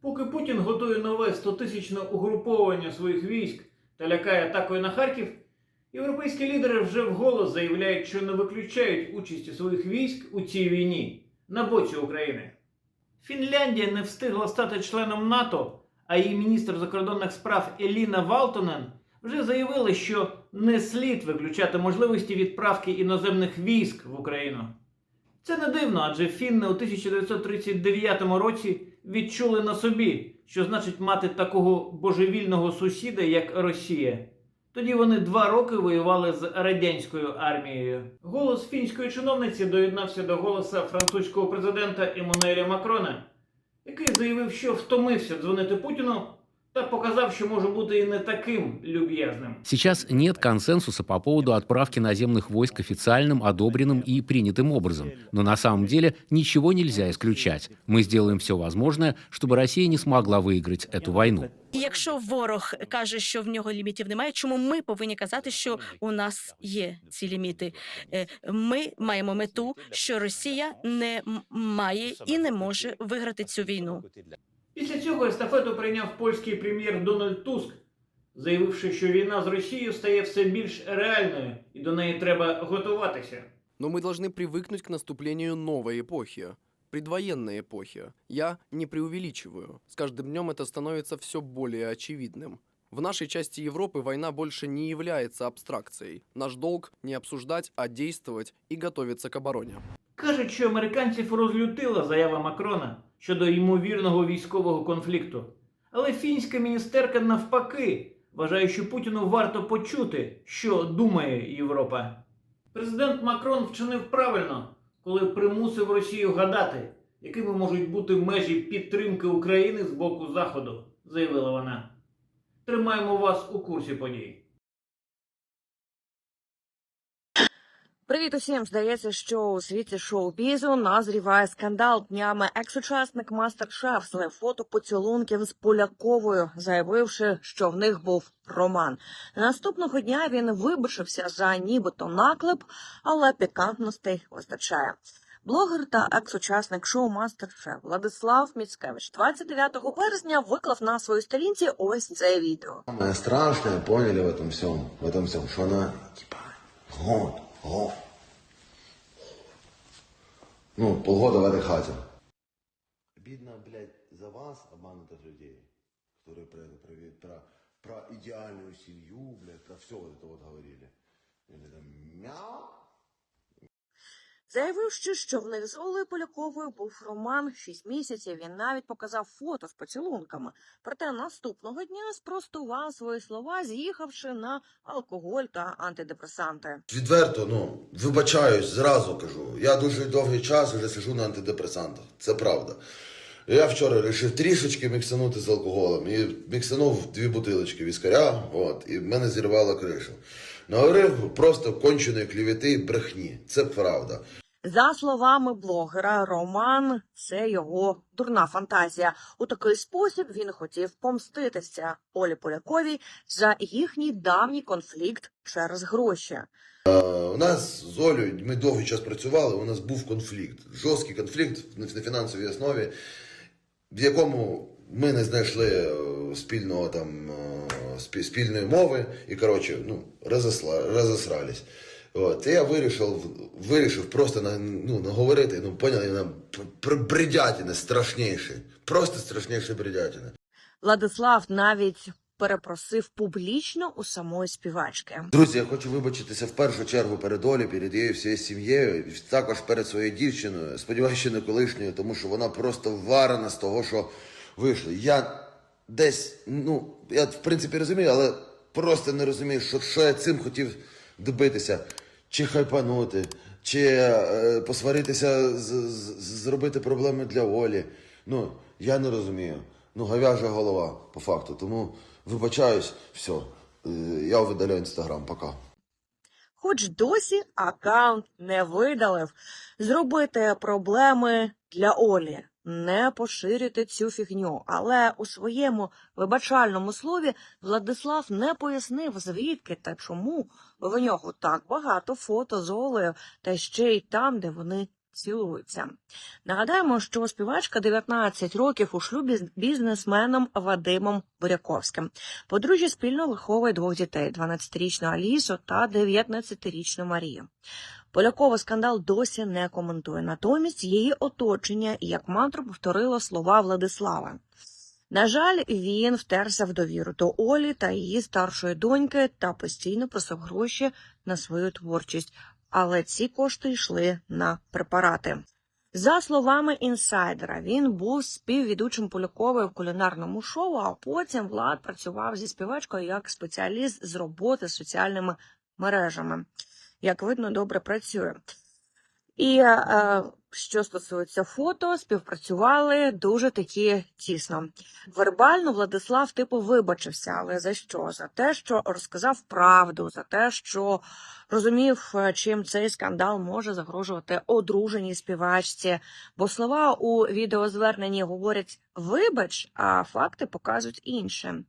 Поки Путін готує нове 100-тисячне угруповання своїх військ та лякає атакою на Харків, європейські лідери вже вголос заявляють, що не виключають участі своїх військ у цій війні на боці України. Фінляндія не встигла стати членом НАТО, а її міністр закордонних справ Еліна Валтонен вже заявили, що не слід виключати можливості відправки іноземних військ в Україну. Це не дивно, адже фінни у 1939 році відчули на собі, що значить мати такого божевільного сусіда, як Росія. Тоді вони два роки воювали з радянською армією. Голос фінської чиновниці доєднався до голоса французького президента Еммануеля Макрона, який заявив, що втомився дзвонити Путіну та показав, що може бути і не таким люб'язним. Сейчас нет консенсуса по поводу отправки наземных войск официальным, одобренным и принятым образом. Но на самом деле ничего нельзя исключать. Мы сделаем все возможное, чтобы Россия не смогла выиграть эту войну. І якщо ворог каже, що в нього лімітів немає, чому ми повинні казати, що у нас є ці ліміти? Е, Ми маємо мету, що Росія не м- має і не може виграти цю війну. Після цього естафету прийняв польський прем'єр Дональд Туск, заявивши, що війна з Росією стає все більш реальною і до неї треба готуватися. Но мы должны привыкнуть к наступлению новой эпохи. Предвоенной эпохи. Я не преувеличиваю. С каждым днем это становится все более очевидным. В нашей части Европы война больше не является абстракцией. Наш долг не обсуждать, а действовать и готовиться к обороне. Кажуть, що американців розлютила заява Макрона щодо ймовірного військового конфлікту. Але фінська міністерка навпаки вважає, що Путіну варто почути, що думає Європа. Президент Макрон вчинив правильно, коли примусив Росію гадати, якими можуть бути межі підтримки України з боку Заходу, заявила вона. Тримаємо вас у курсі подій. Привіт усім! Здається, що у світі шоу-бізу назріває скандал днями. Екс-учасник мастер-шеф злив фото поцілунків з Поляковою, заявивши, що в них був роман. Наступного дня він вибачився за нібито наклеп, але пікантностей вистачає. Блогер та екс-учасник шоу Мастер-шеф Владислав Міцкевич 29 березня виклав на своїй сторінці ось це відео. Самое страшное, поняли в этом всем, в этом всем, что она, типа, год, год. Ну, полгода в этой хате. Обидно, блядь, за вас, обманутых людей, которые про это, про, про, про идеальную семью, блядь, про все вот это вот говорили. Или там, мяу. Заявивши, що в них з Олею Поляковою був роман шість місяців. Він навіть показав фото з поцілунками. Проте наступного дня спростував свої слова, з'їхавши на алкоголь та антидепресанти. Відверто, ну, вибачаюсь, зразу кажу. Я дуже довгий час вже сижу на антидепресантах. Це правда. Я вчора вирішив трішечки міксанути з алкоголем. І міксанув дві бутилочки віскаря, от, і в мене зірвало кришу. Наговорив просто конченої клівети і брехні. Це правда. За словами блогера, роман це його дурна фантазія. У такий спосіб він хотів помститися Олі Поляковій за їхній давній конфлікт через гроші. Е, У нас з Олею, ми довгий час працювали, у нас був конфлікт. Жорсткий конфлікт на фінансовій основі, в якому ми не знайшли е, спільного там е, спільної мови і, коротше, ну, розосла, розосрались. От, і я вирішив, вирішив просто на, ну, наговорити, ну, поняли, про бредятини страшніші. Просто страшніші бредятини. Владислав навіть перепросив публічно у самої співачки. Друзі, я хочу вибачитися в першу чергу перед Олею, перед її всією сім'єю, також перед своєю дівчиною, сподіваюся, що не колишньою, тому що вона просто варена з того, що вийшло. Я десь, ну, я в принципі розумію, але просто не розумію, що, що я цим хотів добитися. Чи хайпанути, чи е, посваритися, з, з- зробити проблеми для Олі. Ну, я не розумію. Ну, говяжа голова, по факту. Тому вибачаюсь, все. Е, Я видаляю інстаграм, пока. Хоч досі аккаунт не видалив. Зробити проблеми для Олі, не поширити цю фігню. Але у своєму вибачальному слові Владислав не пояснив, звідки та чому в нього так багато фото з Олею, та ще й там, де вони цілуються. Нагадаємо, що співачка 19 років у шлюбі з бізнесменом Вадимом Буряковським. Подружжя спільно виховує двох дітей: 12-річну Алісу та 19-річну Марію. Полякова скандал досі не коментує. Натомість її оточення як мантру повторило слова Владислава. На жаль, він втерся в довіру до Олі та її старшої доньки та постійно просив гроші на свою творчість, але ці кошти йшли на препарати. За словами інсайдера, він був співвідучим Полякової в кулінарному шоу, а потім Влад працював зі співачкою як спеціаліст з роботи з соціальними мережами. Як видно, добре працює. І е, що стосується фото, співпрацювали дуже такі тісно. Вербально Владислав типу вибачився, але за що? За те, що розказав правду, за те, що розумів, е, чим цей скандал може загрожувати одруженій співачці. Бо слова у відеозверненні говорять вибач, а факти показують інше.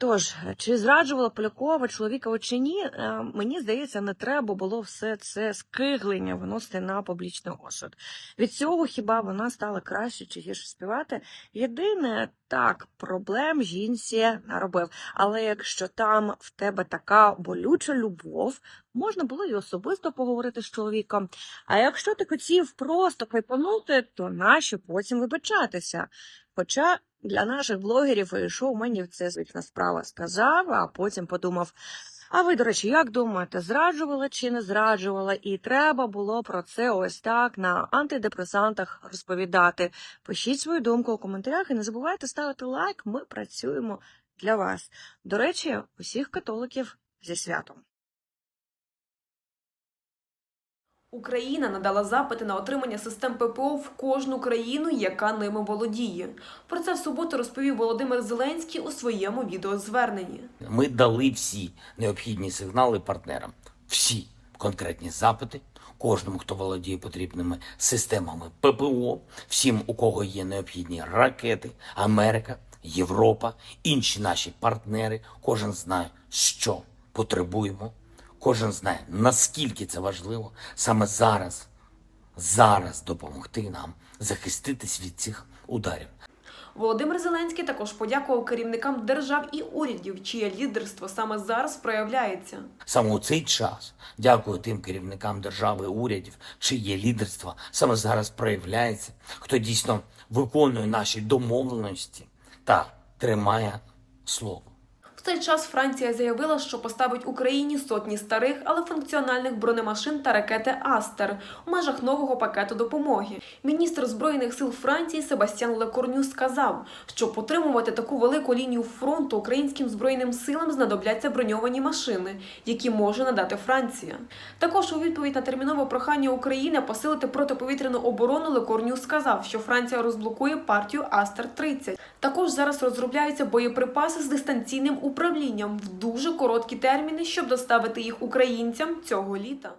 Тож, чи зраджувала Полякова чоловіка чи ні, е, мені здається, не треба було все це скиглення виносити на публічний осуд. Від цього хіба вона стала краще чи гірше співати? Єдине, так, проблем жінці наробив. Але якщо там в тебе така болюча любов, можна було й особисто поговорити з чоловіком. А якщо ти хотів просто хайпанути, то нащо потім вибачатися? Хоча для наших блогерів і шоуменів це звична справа сказав, а потім подумав. А ви, до речі, як думаєте, зраджувала чи не зраджувала? І треба було про це ось так на антидепресантах розповідати. Пишіть свою думку у коментарях і не забувайте ставити лайк. Ми працюємо для вас. До речі, усіх католиків зі святом. Україна надала запити на отримання систем ППО в кожну країну, яка ними володіє. Про це в суботу розповів Володимир Зеленський у своєму відеозверненні. Ми дали всі необхідні сигнали партнерам, всі конкретні запити, кожному, хто володіє потрібними системами ППО, всім, у кого є необхідні ракети, Америка, Європа, інші наші партнери. Кожен знає, що потребуємо. Кожен знає, наскільки це важливо саме зараз, зараз допомогти нам захиститись від цих ударів. Володимир Зеленський також подякував керівникам держав і урядів, чиє лідерство саме зараз проявляється. Саме у цей час дякую тим керівникам держави, урядів, чиє лідерство саме зараз проявляється, хто дійсно виконує наші домовленості та тримає слово. В цей час Франція заявила, що поставить Україні сотні старих, але функціональних бронемашин та ракети Астер у межах нового пакету допомоги. Міністр збройних сил Франції Себастьян Лекорню сказав, що потримувати таку велику лінію фронту українським збройним силам знадобляться броньовані машини, які може надати Франція. Також у відповідь на термінове прохання України посилити протиповітряну оборону Лекорню сказав, що Франція розблокує партію Астер 30 Також зараз розробляються боєприпаси з дистанційним управлінням в дуже короткі терміни, щоб доставити їх українцям цього літа.